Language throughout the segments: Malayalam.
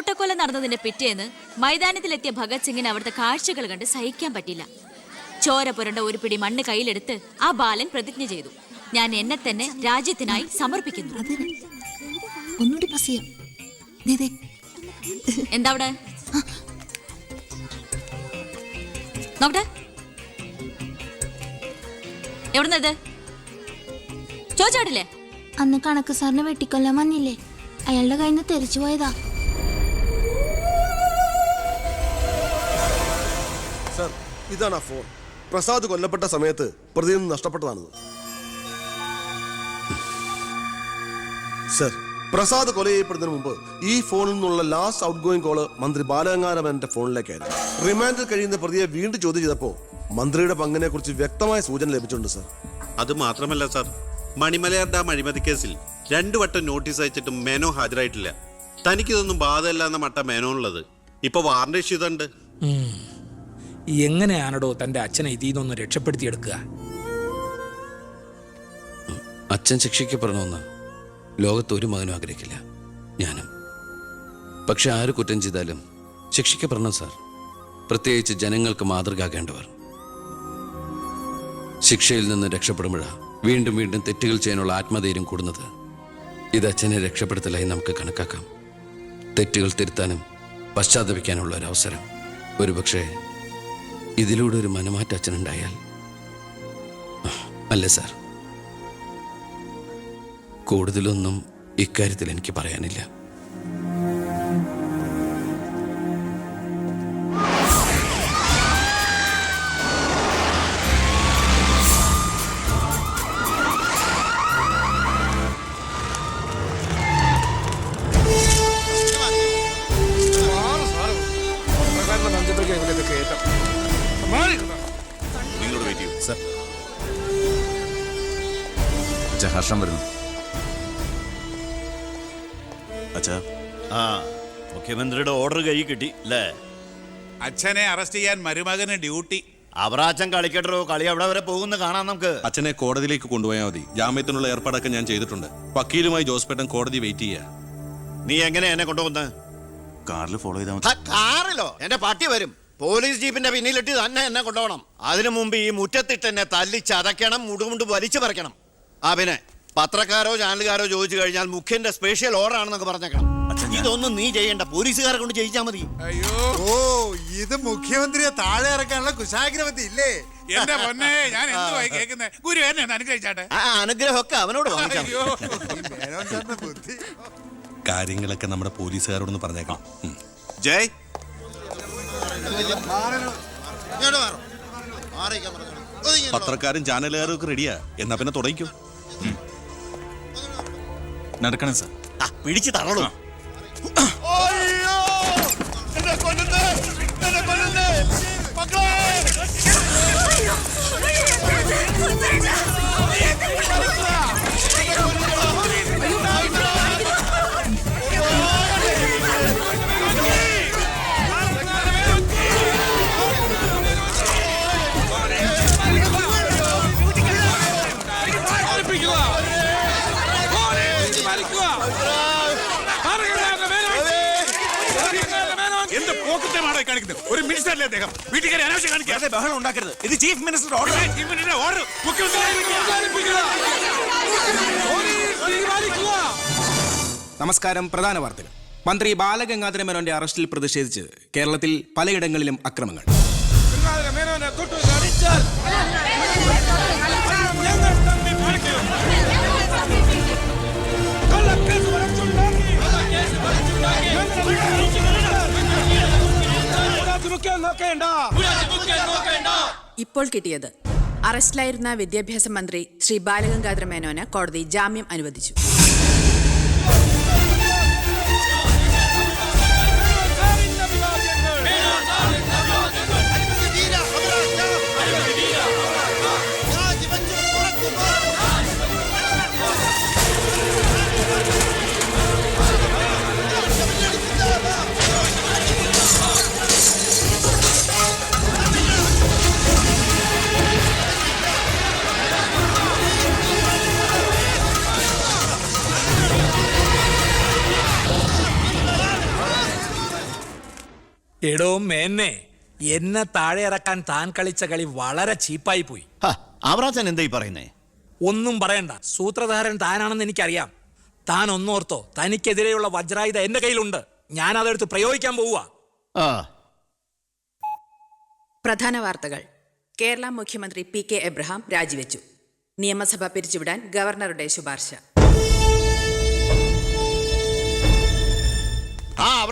കൂട്ടക്കൊല നടന്നതിന്റെ പിറ്റേന്ന് മൈതാനത്തിലെത്തിയ ഭഗത് സിംഗിന് അവിടുത്തെ കാഴ്ചകൾ കണ്ട് സഹിക്കാൻ പറ്റില്ല. ചോര പുരണ്ട ഒരു പിടി മണ്ണ് കയ്യിലെടുത്ത് ആ ബാലൻ പ്രതിജ്ഞ ചെയ്തു. ഞാൻ എന്നെ തന്നെ രാജ്യത്തിനായി സമർപ്പിക്കുന്നു. എന്താ അവിടെ? നോക്കട്ടെ. എവിടുന്ന ഇത്? ചോദിച്ചാടില്ലേ അന്ന് കണക്ക് സാറിനെ വെട്ടിക്കൊല്ലാൻ വന്നില്ലേ? അയാളുടെ കയ്യിൽ നിന്ന് തെറിച്ചു പോയതാ. ഇതാണ് ആ ഫോൺ. പ്രസാദ് കൊല്ലപ്പെട്ട സമയത്ത് പ്രതിയിൽ നിന്ന് നഷ്ടപ്പെട്ടതാണിത്. സർ പ്രസാദ് കൊല ചെയ്യപ്പെടുന്നതിന് മുമ്പ് ഈ ഫോണിൽ നിന്നുള്ള ലാസ്റ്റ് ഔട്ട് ഗോയിങ് കോൾ മന്ത്രി ബാലഗംഗാരമന്റെ ഫോണിലേക്കായിരുന്നു. റിമാൻഡിൽ കഴിയുന്ന പ്രതിയെ വീണ്ടും ചോദ്യം ചെയ്തപ്പോൾ മന്ത്രിയുടെ പങ്കിനെ കുറിച്ച് വ്യക്തമായ സൂചന ലഭിച്ചിട്ടുണ്ട് സർ. അത് മാത്രമല്ല സർ. മണിമലയാർ ഡാം അഴിമതി കേസിൽ രണ്ടു വട്ടം നോട്ടീസ് അയച്ചിട്ടും മേനോ ഹാജരായിട്ടില്ല. തനിക്കിതൊന്നും ബാധമല്ല എന്ന മട്ട മേനോനുള്ളത്. ഇപ്പൊ വാറണ്ട് ഇഷ്യൂ ഇതുണ്ട്. എങ്ങനെയാണടോ തന്റെ അച്ഛനെ ഇതിൽ നിന്നൊന്ന് രക്ഷപ്പെടുത്തിയെടുക്കുക? അച്ഛൻ ശിക്ഷിക്കപ്പെടണമെന്ന് ലോകത്ത് ഒരു മകനും ആഗ്രഹിക്കില്ല. ഞാനും. പക്ഷെ ആര് കുറ്റം ചെയ്താലും ശിക്ഷിക്കപ്പെടണം സാർ. പ്രത്യേകിച്ച് ജനങ്ങൾക്ക് മാതൃകയാകേണ്ടവർ ശിക്ഷയിൽ നിന്ന് രക്ഷപ്പെടുമ്പോഴാണ് വീണ്ടും വീണ്ടും തെറ്റുകൾ ചെയ്യാനുള്ള ആത്മധൈര്യം കൂടുന്നത്. ഇത് അച്ഛനെ രക്ഷപ്പെടുത്തലായി നമുക്ക് കണക്കാക്കാം. തെറ്റുകൾ തിരുത്താനും പശ്ചാത്തപിക്കാനുള്ള ഒരു അവസരം ഒരുപക്ഷെ ഇതിലൂടെ ഒരു മനമാറ്റ അച്ഛനുണ്ടായാൽ അല്ലേ സാർ. കൂടുതലൊന്നും ഇക്കാര്യത്തിൽ എനിക്ക് പറയാനില്ല. അച്ഛാ ഹർഷം വരുന്നു. അച്ഛാ. ആ മുഖ്യമന്ത്രിയുടെ ഓർഡർ കൈ കിട്ടി അല്ലേ അച്ഛനെ അറസ്റ്റ് ചെയ്യാൻ മരുമകന് ഡ്യൂട്ടി അവറാച്ചൻ കളിക്കട്ടോ കളി അവിടെ വരെ പോകുന്ന കാണാം നമുക്ക്. അച്ഛനെ കോടതിയിലേക്ക് കൊണ്ടുപോയാൽ മതി. ജാമ്യത്തിനുള്ള ഏർപ്പാടൊക്കെ ഞാൻ ചെയ്തിട്ടുണ്ട്. വക്കീലുമായി ജോസ്പേട്ടൻ കോടതി വെയിറ്റ് ചെയ്യാ. നീ എങ്ങനെ എന്നെ കൊണ്ടുപോകുന്നത് കാറിൽ ഫോളോ ചെയ്താൽ മതി. കാറിലോ? എന്റെ പട്ടി വരും. പോലീസ് ജീപ്പിന്റെ പിന്നിലിട്ട് തന്നെ എന്നെ കൊണ്ടുപോകണം. അതിനു മുമ്പ് ഈ മുറ്റത്തിട്ട് എന്നെ തല്ലി ചതയ്ക്കണം മുടുമുണ്ട് വലിച്ചു പറിക്കണം. ആ പിന്നെ പത്രക്കാരോ ചാനലുകാരോ ചോദിച്ചു കഴിഞ്ഞാൽ മുഖ്യന്റെ സ്പെഷ്യൽ ഓർഡർ ആണെന്നൊക്കെ പറഞ്ഞേക്കണം. ഇതൊന്നും നീ ചെയ്യണ്ട. പോലീസുകാരെ കൊണ്ട് ചെയ്യിച്ചാൽ മതി. അയ്യോ. ഓ ഇത് മുഖ്യമന്ത്രിയെ താഴെ ഇറക്കാനുള്ള കുശാഗ്രമതി ഇല്ലേ? എന്റെ പൊന്നെ ഞാൻ എന്തുവായി കേൾക്കുന്നത് ഗുരു എന്നെ ഒന്ന് അനുഗ്രഹിച്ചാട്ടെ. ആ അനുഗ്രഹമൊക്കെ അവനോട് അയ്യോ. ഈ മേനോൻ സാറിന്റെ ബുദ്ധി. കാര്യങ്ങളൊക്കെ നമ്മുടെ പോലീസുകാരോടൊന്ന് പറഞ്ഞേക്കാം ഉം. ജയ്. പത്രക്കാരും ചാനലുകാരും ഒക്കെ റെഡിയാ എന്നാ പിന്നെ തുടങ്ങിക്കോ. നടക്കണം സാർ. പിടിച്ചു തള്ളണോ. കാണിക്കാതെ ബഹളം ഉണ്ടാക്കരുത്. ഇത് chief minister order chief minister order നമസ്കാരം പ്രധാന വാർത്തകൾ. മന്ത്രി ബാലഗംഗാധര മേനോന്റെ അറസ്റ്റിൽ പ്രതിഷേധിച്ച് കേരളത്തിൽ പലയിടങ്ങളിലും അക്രമങ്ങൾ. ഇപ്പോൾ കിട്ടിയത്. അറസ്റ്റിലായിരുന്ന വിദ്യാഭ്യാസ മന്ത്രി ശ്രീ ബാലഗംഗാധര മേനോന് കോടതി ജാമ്യം അനുവദിച്ചു. എടോ മേന്നെ എന്നെ താഴെ ഇറക്കാൻ താൻ കളിച്ച കളി വളരെ ചീപ്പായി പോയി. അവറാച്ചൻ എന്താ ഈ പറയുന്നേ? ഒന്നും പറയണ്ട. സൂത്രധാരൻ താനാണെന്ന് എനിക്കറിയാം. താൻ ഒന്നോർത്തോ തനിക്കെതിരെയുള്ള വജ്രായുധ എന്റെ കയ്യിലുണ്ട്. ഞാൻ അതെടുത്ത് പ്രയോഗിക്കാൻ പോവുക പ്രധാന വാർത്തകൾ. കേരള മുഖ്യമന്ത്രി പി കെ എബ്രഹാം രാജിവെച്ചു. നിയമസഭ പിരിച്ചുവിടാൻ ഗവർണറുടെ ശുപാർശ.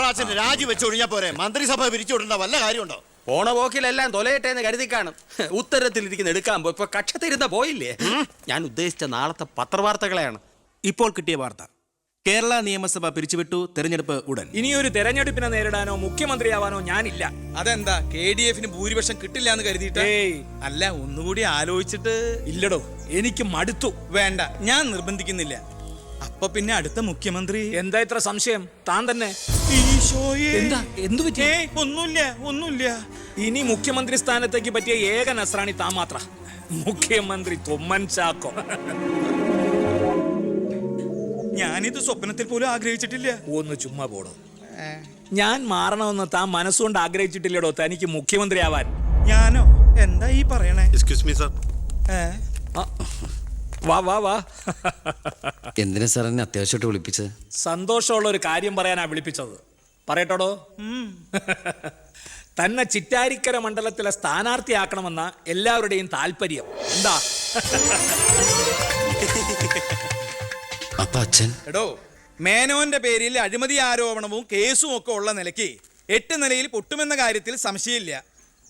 അവറാച്ചൻ രാജി വെച്ചൊഴിഞ്ഞാ പോരെ? മന്ത്രിസഭ പിരിച്ചുവിടേണ്ട വല്ല കാര്യമുണ്ടോ? പോണ പോക്കിലെല്ലാം തൊലയട്ടെ എന്ന് കരുതി കാണും ഉത്തരത്തിലിരിക്കുന്ന എടുക്കാൻ പോയി ഇപ്പൊ കക്ഷത്തിരുന്ന പോയില്ലേ? ഞാൻ ഉദ്ദേശിച്ച നാളത്തെ പത്രവാർത്തകളെയാണ്. ഇപ്പോൾ കിട്ടിയ വാർത്ത. കേരള നിയമസഭ പിരിച്ചുവിട്ടു തെരഞ്ഞെടുപ്പ് ഉടൻ. ഇനിയൊരു തെരഞ്ഞെടുപ്പിനെ നേരിടാനോ മുഖ്യമന്ത്രിയാവാനോ ഞാനില്ല. അതെന്താ കെ ഡി എഫിന് ഭൂരിപക്ഷം കിട്ടില്ല എന്ന് കരുതിയിട്ട്? അല്ല ഒന്നുകൂടി ആലോചിച്ചിട്ട്. ഇല്ലടോ എനിക്ക് മടുത്തു. വേണ്ട ഞാൻ നിർബന്ധിക്കുന്നില്ല. അപ്പൊ പിന്നെ അടുത്ത മുഖ്യമന്ത്രി? എന്താ ഇത്ര സംശയം? താൻ തന്നെ. ഈശോയേ. എന്താ? എന്തു പറ്റി? ഏയ്, ഒന്നുമില്ല ഒന്നുമില്ല. ഇനി മുഖ്യമന്ത്രി സ്ഥാനത്തേക്ക് പറ്റിയ ഏക നസ്രാണി താൻ മാത്ര. മുഖ്യമന്ത്രി തുമ്മൻ ചാക്കോ. ഞാനിത് സ്വപ്നത്തിൽ പോലും ആഗ്രഹിച്ചിട്ടില്ല. ഒന്ന് ചുമ്മാ പോടോ. ഞാൻ മാറണമെന്ന് താൻ മനസ്സുകൊണ്ട് ആഗ്രഹിച്ചിട്ടില്ലടോ തനിക്ക് മുഖ്യമന്ത്രിയാവാൻ. ഞാനോ? എന്താ ഈ പറയണേ? എക്സ്ക്യൂസ് മീ സാർ ഏ? ആ, വാ വാ വാ. എന്തിനാ സാർ എന്നെ അത്യാവശ്യമായിട്ട് വിളിപ്പിച്ചത്? സന്തോഷമുള്ള ഒരു കാര്യം പറയാനാ വിളിപ്പിച്ചത്. പറയട്ടോടോ? തന്നെ ചിറ്റാരിക്കര മണ്ഡലത്തിലെ സ്ഥാനാർത്ഥിയാക്കണമെന്ന എല്ലാവരുടെയും താല്പര്യം. എന്താ? അപ്പൊ അച്ഛൻ? എടോ മേനോന്റെ പേരിൽ അഴിമതി ആരോപണവും കേസും ഒക്കെ ഉള്ള നിലയ്ക്ക് എട്ട് നിലയിൽ പൊട്ടുമെന്ന കാര്യത്തിൽ സംശയമില്ല.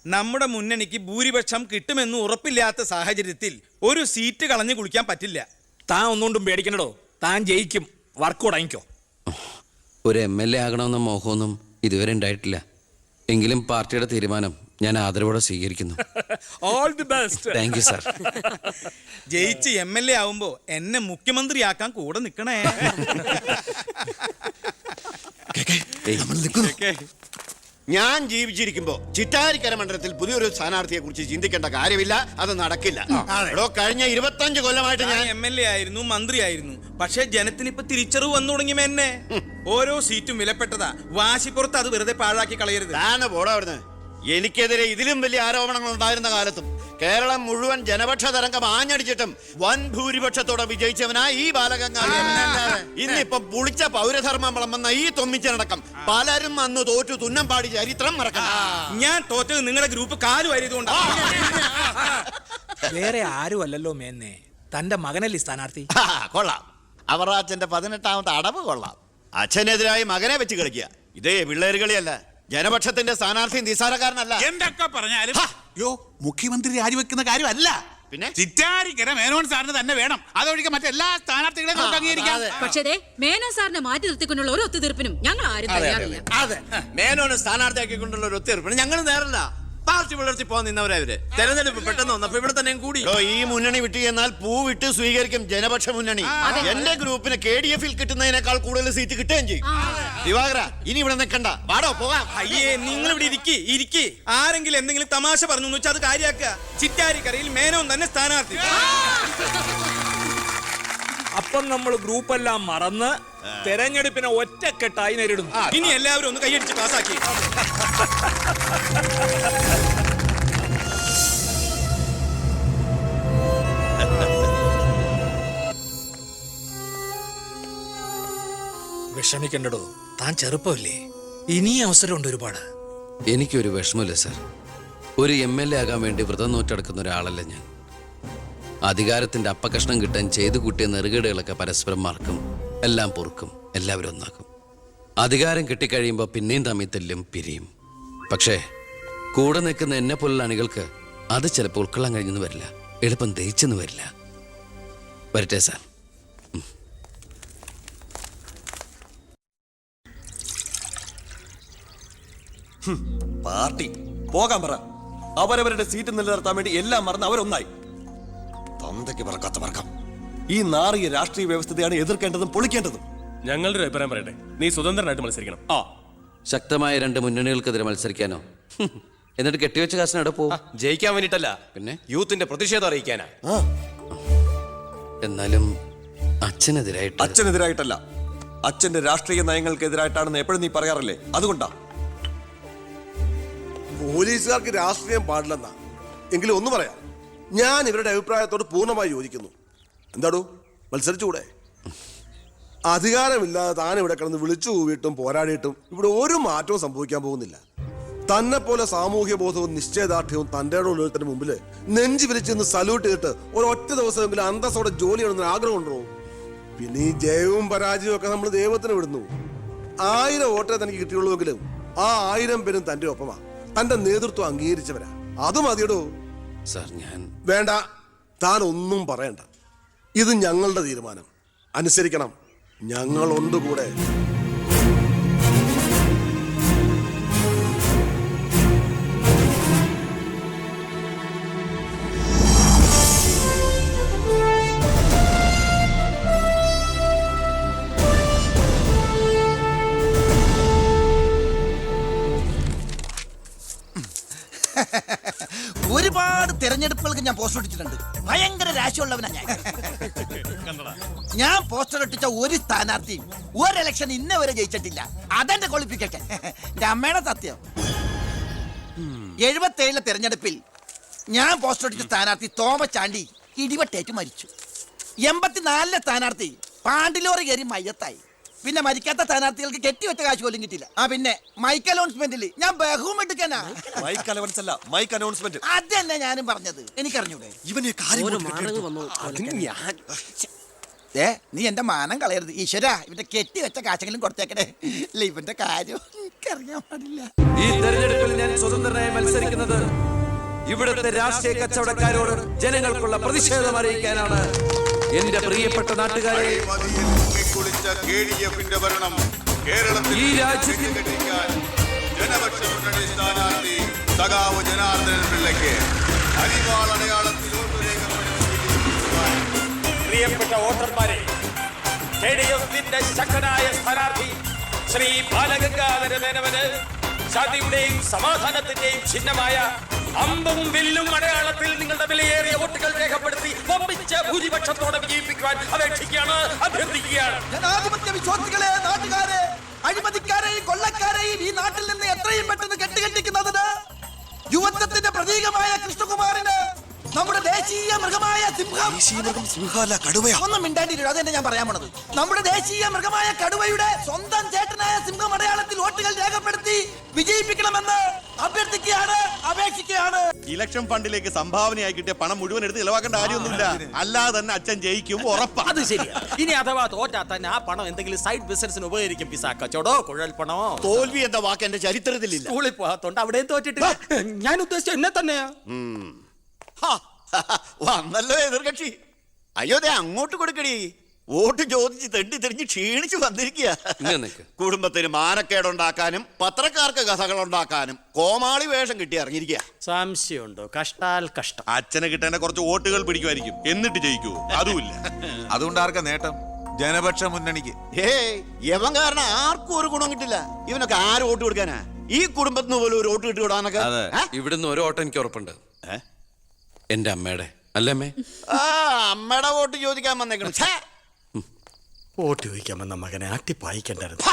നമ്മുടെ മുന്നണിക്ക് ഭൂരിപക്ഷം കിട്ടുമെന്ന് ഉറപ്പില്ലാത്ത സാഹചര്യത്തിൽ ഒരു സീറ്റ് കളഞ്ഞു കുളിക്കാൻ പറ്റില്ല. താൻ ഒന്നുകൊണ്ടും പേടിക്കണടോ താൻ ജയിക്കും. വർക്ക് തുടങ്ങിക്കോ ഒരു എം എൽ എ ആകണമെന്ന മോഹമൊന്നും ഇതുവരെ ഉണ്ടായിട്ടില്ല. എങ്കിലും പാർട്ടിയുടെ തീരുമാനം ഞാൻ ആദരവോടെ സ്വീകരിക്കുന്നു. All the best thank you sir ജയിച്ച് എം എൽ എ ആവുമ്പോ എന്നെ മുഖ്യമന്ത്രിയാക്കാൻ കൂടെ നിക്കണേ. ഞാൻ ജീവിച്ചിരിക്കുമ്പോ ചിറ്റാരിക്കര മണ്ഡലത്തിൽ പുതിയൊരു സ്ഥാനാർത്ഥിയെ കുറിച്ച് ചിന്തിക്കേണ്ട കാര്യമില്ല അത് നടക്കില്ല. എടോ കഴിഞ്ഞ ഇരുപത്തഞ്ച് കൊല്ലമായിട്ട് ഞാൻ എം എൽ എ ആയിരുന്നു മന്ത്രിയായിരുന്നു. പക്ഷേ ജനത്തിന് ഇപ്പൊ തിരിച്ചറിവ് വന്നു തുടങ്ങി എന്നെ. ഓരോ സീറ്റും വിലപ്പെട്ടതാ. വാശിപ്പുറത്ത് അത് വെറുതെ പാഴാക്കി കളയരുത്. താനെ പോടാ അവിടുന്ന്. എനിക്കെതിരെ ഇതിലും വലിയ ആരോപണങ്ങൾ ഉണ്ടായിരുന്ന കാലത്തും കേരളം മുഴുവൻ ജനപക്ഷ തരംഗം ആഞ്ഞടിച്ചിട്ടും വൻ ഭൂരിപക്ഷത്തോടെ വിജയിച്ചവനായി ഈ ബാലഗംഗാധരൻ. ഇന്നിപ്പം പുളിച്ച പൗരധർമ്മം വിളമ്പുന്ന ഈ തൊമ്മിച്ചനടക്കം പലരും അന്ന് തോറ്റു തുന്നം പാടി ചരിത്രം മറക്കണം. ഞാൻ തോറ്റത് നിങ്ങളുടെ ഗ്രൂപ്പ് കാലു വാരിയതുകൊണ്ടാണ് വേറെ ആരും അല്ലല്ലോ മേന്നെ. തന്റെ മകനല്ലേ സ്ഥാനാർത്ഥി? കൊള്ളാം കൊള്ളാം. അവറാച്ചന്റെ പതിനെട്ടാമത്തെ അടവ് കൊള്ളാം. അച്ഛനെതിരായി മകനെ വെച്ച് കളിക്കുക. ഇതേ പിള്ളേർ കളിയല്ല. ജനപക്ഷത്തിന്റെ സ്ഥാനാർത്ഥി നിസാരക്കാരനല്ല. എന്തൊക്കെ പറഞ്ഞാലും യോ മുഖ്യമന്ത്രി രാജിവെക്കുന്ന കാര്യമല്ല. പിന്നെ? ചിറ്റാരിക്കര മേനോൻ സാറിന് തന്നെ വേണം. അതൊഴികെ മറ്റെല്ലാ സ്ഥാനാർത്ഥികളെയും നമുക്ക് അംഗീകരിക്കാം. പക്ഷേ ദേ, മേനോൻ സാറിനെ മാറ്റി നിർത്തിക്കൊണ്ടുള്ള ഒരു ഒത്തുതീർപ്പിനും ഞങ്ങൾ ആരും അതെ മേനോന് സ്ഥാനാർത്ഥിയാക്കിക്കൊണ്ടുള്ള ഒരു ഒത്തുതീർപ്പിനും ഞങ്ങൾ നേരല്ല പാർട്ടി പുലർത്തി പോകാൻ നിന്നവരെ അവർ തെരഞ്ഞെടുപ്പ് പെട്ടെന്ന് വന്നപ്പോ ഇവിടെ തന്നെ കൂടി. ഈ മുന്നണി വിട്ടു എന്നാൽ പൂ വിട്ട് സ്വീകരിക്കും ജനപക്ഷ മുന്നണി. എന്റെ ഗ്രൂപ്പിന് കെ ഡി എഫിൽ കിട്ടുന്നതിനേക്കാൾ കൂടുതൽ സീറ്റ് കിട്ടുകയും ചെയ്യും. ദിവാകര ഇനി ഇവിടെ നിൽക്കണ്ട. വാടോ പോകാം. അയ്യേ നിങ്ങൾ ഇവിടെ ഇരിക്കി ഇരിക്കി. ആരെങ്കിലും എന്തെങ്കിലും തമാശ പറഞ്ഞു വെച്ചാൽ അത് കാര്യാക്കുക. ചിറ്റാരിക്കരയിൽ മേനോൻ തന്നെ സ്ഥാനാർത്ഥി. അപ്പം നമ്മൾ ഗ്രൂപ്പെല്ലാം മറന്ന് തെരഞ്ഞെടുപ്പിനെ ഒറ്റക്കെട്ടായി നേരിടുന്നു. ഇനി എല്ലാവരും ഒന്ന് കൈയടിച്ച് പാസ്സാക്കി. വിഷമിക്കണ്ടടോ. താൻ ചെറുപ്പമല്ലേ. ഇനി അവസരമുണ്ട് ഒരുപാട്. എനിക്കൊരു വിഷമമില്ല സർ. ഒരു എം എൽ എ ആകാൻ വേണ്ടി വ്രതം നോറ്റെടുക്കുന്ന ഒരാളല്ല ഞാൻ. അധികാരത്തിന്റെ അപ്പകഷ്ണം കിട്ടാൻ ചെയ്തു കൂട്ടിയ നെറുകേടുകളൊക്കെ പരസ്പരം മറക്കും എല്ലാം പൊറുക്കും എല്ലാവരും ഒന്നാക്കും. അധികാരം കിട്ടിക്കഴിയുമ്പോൾ പിന്നെയും തമ്മിൽ തെല്ലും പിരിയും. പക്ഷേ കൂടെ നിൽക്കുന്ന എന്നെ പോലുള്ള അണികൾക്ക് അത് ചിലപ്പോൾ ഉൾക്കൊള്ളാൻ കഴിഞ്ഞെന്ന് വരില്ല. എളുപ്പം ദഹിച്ചെന്ന് വരില്ല. വരട്ടെ സാർ. പാർട്ടി. പോകാൻ പറ. അവരവരുടെ സീറ്റ് നിലനിർത്താൻ വേണ്ടി എല്ലാം മറന്ന് അവരൊന്നായി. തന്തയ്ക്ക് പറക്കാത്ത വർക്കം ഈ നാറിയ രാഷ്ട്രീയ വ്യവസ്ഥതയാണ് എതിർക്കേണ്ടതും പൊളിക്കേണ്ടതും. ഞങ്ങളുടെ ഒരു അഭിപ്രായം പറയട്ടെ. നീ സ്വതന്ത്രനായിട്ട് മത്സരിക്കണം. ആ. ശക്തമായ രണ്ട് മുന്നണികൾക്കെതിരെ മത്സരിക്കാനോ? ഹും. എന്നിട്ട് കെട്ടിവെച്ച കാശിന് എവിടെ പോവും? ജയിക്കാൻ വേണ്ടിട്ടല്ല പിന്നെ? യൂത്തിന്റെ പ്രതിഷേധം അറിയിക്കാനാ. എന്നാലും അച്ഛനെതിരായിട്ട് അച്ഛനെതിരായിട്ടല്ല. അച്ഛന്റെ രാഷ്ട്രീയ നയങ്ങൾക്കെതിരായിട്ടാണെന്ന് എപ്പോഴും നീ പറയാറില്ലേ? അതുകൊണ്ടാ. പോലീസുകാർക്ക് രാഷ്ട്രീയം പാടില്ലെന്നാ. എങ്കിലും ഒന്ന് പറയാം. ഞാൻ ഇവരുടെ അഭിപ്രായത്തോട് പൂർണമായി യോജിക്കുന്നു. എന്താടോ? മത്സരിച്ചുകൂടെ? അധികാരമില്ലാതെ താൻ ഇവിടെ കിടന്ന് വിളിച്ചു കൂവിയിട്ടും പോരാടിയിട്ടും ഇവിടെ ഒരു മാറ്റവും സംഭവിക്കാൻ പോകുന്നില്ല. തന്നെ പോലെ സാമൂഹ്യ ബോധവും നിശ്ചയദാർഢ്യവും തന്റെ ഉള്ളിൽ മുമ്പിൽ നെഞ്ചു നിന്ന് സല്യൂട്ട് ചെയ്തിട്ട് ഒരൊറ്റ ദിവസമെങ്കിലും അന്തസ്സോടെ ജോലി ചെയ്യണമെന്ന് ആഗ്രഹം ഉണ്ടോ പിന്നെ ഈ ജയവും പരാജയവും ഒക്കെ നമ്മൾ ദൈവത്തിന് വിടുന്നു. ആയിരം വോട്ടേ തനിക്ക് കിട്ടിയുള്ളൂവെങ്കിലും ആ ആയിരം പേരും തന്റെ ഒപ്പമാ. തന്റെ നേതൃത്വം അംഗീകരിച്ചവരാ. അത് മതിയടോ? സാർ ഞാൻ വേണ്ട താൻ ഒന്നും പറയണ്ട. ഇത് ഞങ്ങളുടെ തീരുമാനം. അനുസരിക്കണം. ഞങ്ങളുണ്ട് കൂടെ. തെരഞ്ഞെടുപ്പുകൾക്ക് ഞാൻ പോസ്റ്റർ ഒട്ടിച്ചിട്ടുണ്ട് ഭയങ്കര രാശിയുള്ളവനാ ഞാൻ. ഞാൻ പോസ്റ്റർ ഒട്ടിച്ച ഒരു സ്ഥാനാർത്ഥിയും ഒരു ഇലക്ഷൻ ഇന്ന വരെ ജയിച്ചിട്ടില്ല. അതെന്റെ ക്വാളിഫിക്കേഷൻ എന്റെ അമ്മയുടെ സത്യം. എഴുപത്തേഴിലെ തെരഞ്ഞെടുപ്പിൽ ഞാൻ പോസ്റ്റർ ഒട്ടിച്ച സ്ഥാനാർത്ഥി തോമച്ചാണ്ടി ഇടിവട്ടേറ്റ് മരിച്ചു. എൺപത്തിനാലിലെ സ്ഥാനാർത്ഥി പാണ്ടിലോറി കയറി മയ്യത്തായി. പിന്നെ മരിക്കാത്ത സ്ഥാനാർത്ഥികൾക്ക് കെട്ടിവെച്ച കാശ് പോലും കിട്ടില്ല ആ പിന്നെ മൈക്ക് അനൗൺസ്മെന്റിൽ ഞാൻ ബഹുമെടുക്കാനാ മൈക്ക് അലവൻസ് അല്ല മൈക്ക് അനൗൺസ്മെന്റ്. അതന്നെ ഞാനും പറഞ്ഞത്. എനിക്കറിഞ്ഞൂടെ? ഇവന് കാര്യം ഏ നീ എന്റെ മാനം കളയരുത്. ഈശ്വര ഇവന്റെ കെട്ടി വെച്ച കാശെങ്കിലും കൊടുത്തേക്കണേ. ഇല്ല ഇവന്റെ കാര്യം എനിക്കറിയാൻ പാടില്ല. ഈ തെരഞ്ഞെടുപ്പിൽ ഞാൻ സ്വതന്ത്രനായി മത്സരിക്കുന്നത് ഇവിടുത്തെ രാഷ്ട്രീയ കച്ചവടക്കാരോട് ജനങ്ങൾക്കുള്ള പ്രതിഷേധം അറിയിക്കാനാണ്. എന്റെ പ്രിയപ്പെട്ട നാട്ടുകാരെ ഭരണം കേരളത്തിൽ ഈ രാജ്യത്തിൽ ജനപക്ഷ മുന്നണി സ്ഥാനാർത്ഥി സഖാവ് ജനാർദ്ദനൻ പിള്ളയ്ക്ക് അരിവാൾ അടയാളത്തിൽ രേഖപ്പെടുത്തി പ്രിയപ്പെട്ട വോട്ടർമാരെ കെ ഡി എഫിന്റെ ശക്തനായ സ്ഥാനാർത്ഥി ശ്രീ ബാലഗംഗാധര മേനവന് ശാന്തിയുടെയും സമാധാനത്തിന്റെയും ചിഹ്നമായ അമ്പും വില്ലും അടയാളത്തിൽ നിങ്ങളുടെ വിലയേറിയ വോട്ടുകൾ രേഖപ്പെടുത്തി വമ്പിച്ച ഭൂരിപക്ഷത്തോടെ വിജയിപ്പിക്കുവാൻ അപേക്ഷിക്കുകയാണ് അഭ്യർത്ഥിക്കുകയാണ് ജനാധിപത്യ വിശ്വാസികളെ നാട്ടുകാരെ അഴിമതിക്കാരെയും കൊള്ളക്കാരെയും ഈ നാട്ടിൽ നിന്ന് എത്രയും പെട്ടെന്ന് കെട്ടുകെട്ടിക്കുന്നതിന് യുവത്വത്തിന്റെ പ്രതീകമായ കൃഷ്ണകുമാറിന് നമ്മുടെ ദേശീയ മൃഗമായ സിംഹം സിംഹമല്ല കടുവയാ. ഒന്നും മിണ്ടാണ്ടിരിക്കും അതന്നെ ഞാൻ പറയാൻ പോണത്. നമ്മുടെ ദേശീയ മൃഗമായ കടുവയുടെ സ്വന്തം ചേട്ടനായ സിംഹം അടയാളത്തിൽ വോട്ടുകൾ രേഖപ്പെടുത്തി വിജയിപ്പിക്കണമെന്ന് അഭ്യർത്ഥിക്കുകയാണ് അപേക്ഷിക്കുകയാണ്. ഇലക്ഷൻ ഫണ്ടിലേക്ക് സംഭാവനയായി കിട്ടിയ പണം മുഴുവൻ എടുത്ത് ചിലവാക്കേണ്ട കാര്യമൊന്നുമില്ല. അല്ലാതെ തന്നെ അച്ഛൻ ജയിക്കും ഉറപ്പാ. അത് ശരി ഇനി അഥവാ തോറ്റാ തന്നെ ആ പണം എന്തെങ്കിലും സൈഡ് ബിസിനസിന് ഉപകരിക്കും പിസാ കച്ചവടോ കുഴൽ പണോ? തോൽവി എന്ന വാക്ക് എന്റെ ചരിത്രത്തിലില്ല സ്കൂളിൽ പോകാത്തോണ്ട് അവിടെ തോറ്റിട്ട് ഞാൻ ഉദ്ദേശിച്ച എന്നെ തന്നെയാ. ഹാ, വന്നല്ലോ എതിർകക്ഷി. അയ്യോ ദേ അങ്ങോട്ട് കൊടുക്കടി. വോട്ട് ചോദിച്ച് തെണ്ടി തെറിഞ്ഞ് ക്ഷീണിച്ച് വന്നിരിക്കുക. കുടുംബത്തിന് മാനക്കേടുണ്ടാക്കാനും പത്രക്കാർക്ക് കഥകൾ ഉണ്ടാക്കാനും കോമാളി വേഷം കിട്ടി ഇറങ്ങിയിരിക്കുക സംശയമുണ്ടോ? കഷ്ടാൽ കഷ്ടം. അച്ഛനെ കിട്ടേണ്ട കുറച്ച് വോട്ടുകൾ പിടിക്കുമായിരിക്കും. എന്നിട്ട് ജയിക്കൂ. അതുമില്ല. അതുകൊണ്ട് ആർക്കാ നേട്ടം? ജനപക്ഷ മുന്നണിക്ക്. ഏയ് യവൻ കാരണം ആർക്കും ഒരു ഗുണം കിട്ടില്ല. ഇവനൊക്കെ ആര് വോട്ട് കൊടുക്കാനാ? ഈ കുടുംബത്തിന് പോലും ഒരു വോട്ട് കിട്ടി വിടാനൊക്കെ അതെ. ഇവിടുന്ന് ഒരു ഓട്ടം എനിക്ക് ഉറപ്പുണ്ട്. എന്റെ അമ്മയുടെ. അല്ലേ അമ്മേ? ആ അമ്മയുടെ വോട്ട് ചോദിക്കാൻ വന്നേക്കണം. വോട്ട് ചോദിക്കാമെന്ന മകനെ ആട്ടി പായിക്കണ്ടായിരുന്നു